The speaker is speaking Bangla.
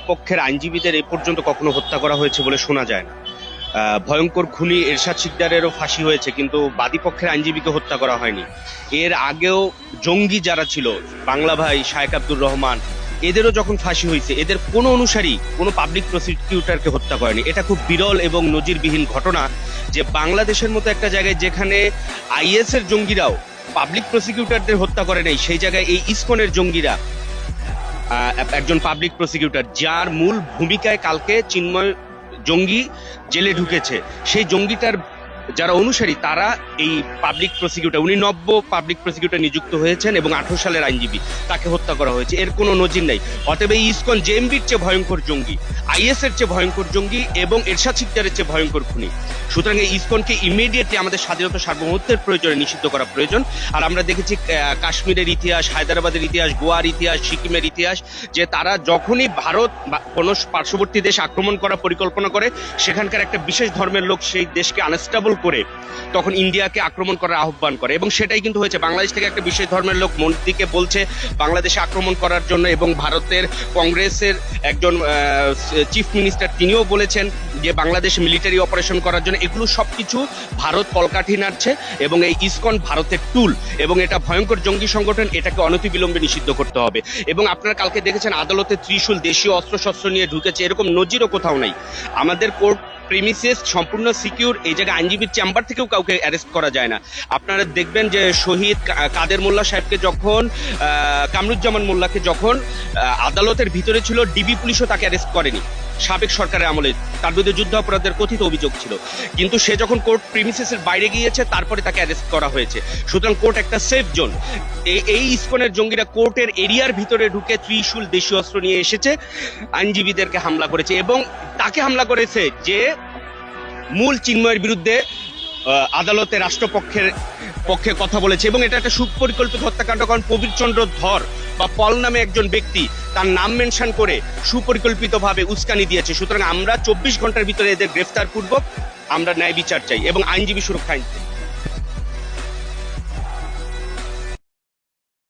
পক্ষের আইনজীবীদের এ পর্যন্ত কখনো হত্যা করা হয়েছে বলে শোনা যায় না। ভয়ঙ্কর খুনি এরশাদ শিকদারেরও ফাঁসি হয়েছে, কিন্তু বাদীপক্ষের আইনজীবীকে হত্যা করা হয়নি। এর আগেও জঙ্গি যারা ছিল, বাংলা ভাই শায়েক আব্দুর রহমান, এদেরও যখন ফাঁসি হয়েছে, এদের কোনো অনুসারী, কোনো পাবলিক প্রসিকিউটরকে হত্যা করেনি। এটা খুব বিরল এবং নজিরবিহীন ঘটনা যে বাংলাদেশের মতো একটা জায়গায় যেখানে আইএস এর জঙ্গিরাও পাবলিক প্রসিকিউটরদের হত্যা করে নাই, সেই জায়গায় এই ইসকনের জঙ্গিরা একজন পাবলিক প্রসিকিউটর যার মূল ভূমিকায় কালকে চিন্ময় জঙ্গি জেলে ঢুকেছে। সেই জঙ্গিটার যারা অনুসারী, তারা এই পাবলিক প্রসিকিউটর উনি নব্য পাবলিক প্রসিকিউটর নিযুক্ত হয়েছেন এবং আঠারো সালের আইনজীবী, তাকে হত্যা করা হয়েছে। এর কোনো নজির নেই। অতএব এই ইসকন জেএমবির চেয়ে ভয়ঙ্কর জঙ্গি আইএস এর চেয়ে ভয়ঙ্কর জঙ্গি এবং এরশাদ শিকদারের চেয়ে ভয়ঙ্কর খুনি। সুতরাং এই ইসকনকে ইমিডিয়েটলি আমাদের স্বাধীনতা সার্বভৌমত্বের প্রয়োজনে নিষিদ্ধ করা প্রয়োজন। আর আমরা দেখেছি কাশ্মীরের ইতিহাস, হায়দ্রাবাদের ইতিহাস, গোয়ার ইতিহাস, সিকিমের ইতিহাস, যে তারা যখনই ভারত কোনো পার্শ্ববর্তী দেশ আক্রমণ করার পরিকল্পনা করে, সেখানকার একটা বিশেষ ধর্মের লোক সেই দেশকে আনস্টেবল করে তখন ইন্ডিয়াকে আক্রমণ করার আহ্বান করে। এবং সেটাই কিন্তু হয়েছে। বাংলাদেশ থেকে একটা বিশেষ ধর্মের লোক মোদিকে বলছে, বাংলাদেশে আক্রমণ করার জন্য এবং ভারতের কংগ্রেসের একজন চিফ মিনিস্টার তিনিও বলেছেন যে বাংলাদেশ মিলিটারি অপারেশন করার জন্য এগুলো সব কিছু ভারত কলকাঠি নাড়ছে এবং এই ইসকন ভারতের টুল এবং এটা ভয়ঙ্কর জঙ্গি সংগঠন, এটাকে অনতিবিলম্বে নিষিদ্ধ করতে হবে। এবং আপনারা কালকে দেখেছেন আদালতে ত্রিশূল দেশীয় অস্ত্রশস্ত্র নিয়ে ঢুকেছে, এরকম নজিরও কোথাও নাই। আমাদের কোর্ট প্রিমিসেস সম্পূর্ণ সিকিউর এই জায়গায় আইনজীবীর চেম্বার থেকেও কাউকে অ্যারেস্ট করা যায় না। আপনারা দেখবেন যে শহীদ কাদের মোল্লা সাহেবকে যখন কামরুজ্জামান মোল্লাকে যখন আদালতের ভিতরে ছিল ডিবি পুলিশও তাকে অ্যারেস্ট করেনি। সাবেক সরকারের আমলে তার বিরুদ্ধে যুদ্ধ অপরাধের কথিত অভিযোগ ছিল। কিন্তু সে যখন কোর্ট প্রিমিসেসের বাইরে গিয়েছে, তারপরে তাকে অ্যারেস্ট করা হয়েছে। সুতরাং কোর্ট একটা সেফ জোন এই ইসকনের জঙ্গিরা কোর্টের এরিয়ার ভিতরে ঢুকে ত্রিশুল দেশীয় অস্ত্র নিয়ে এসেছে, আইনজীবীদেরকে হামলা করেছে এবং তাকে হামলা করেছে যে মূল চিন্ময়ের বিরুদ্ধে আদালতে রাষ্ট্রপক্ষের পক্ষে কথা বলেছে এবং এটা একটা সুপরিকল্পিত হত্যাকাণ্ড, কারণ প্রবীরচন্দ্র ধর বা পল নামে একজন ব্যক্তি তার নাম মেনশন করে সুপরিকল্পিতভাবে উস্কানি দিয়েছে সুতরাং আমরা চব্বিশ ঘণ্টার ভিতরে এদের গ্রেফতার পূর্বক আমরা ন্যায় বিচার চাই এবং আইনজীবী সুরক্ষা আইন।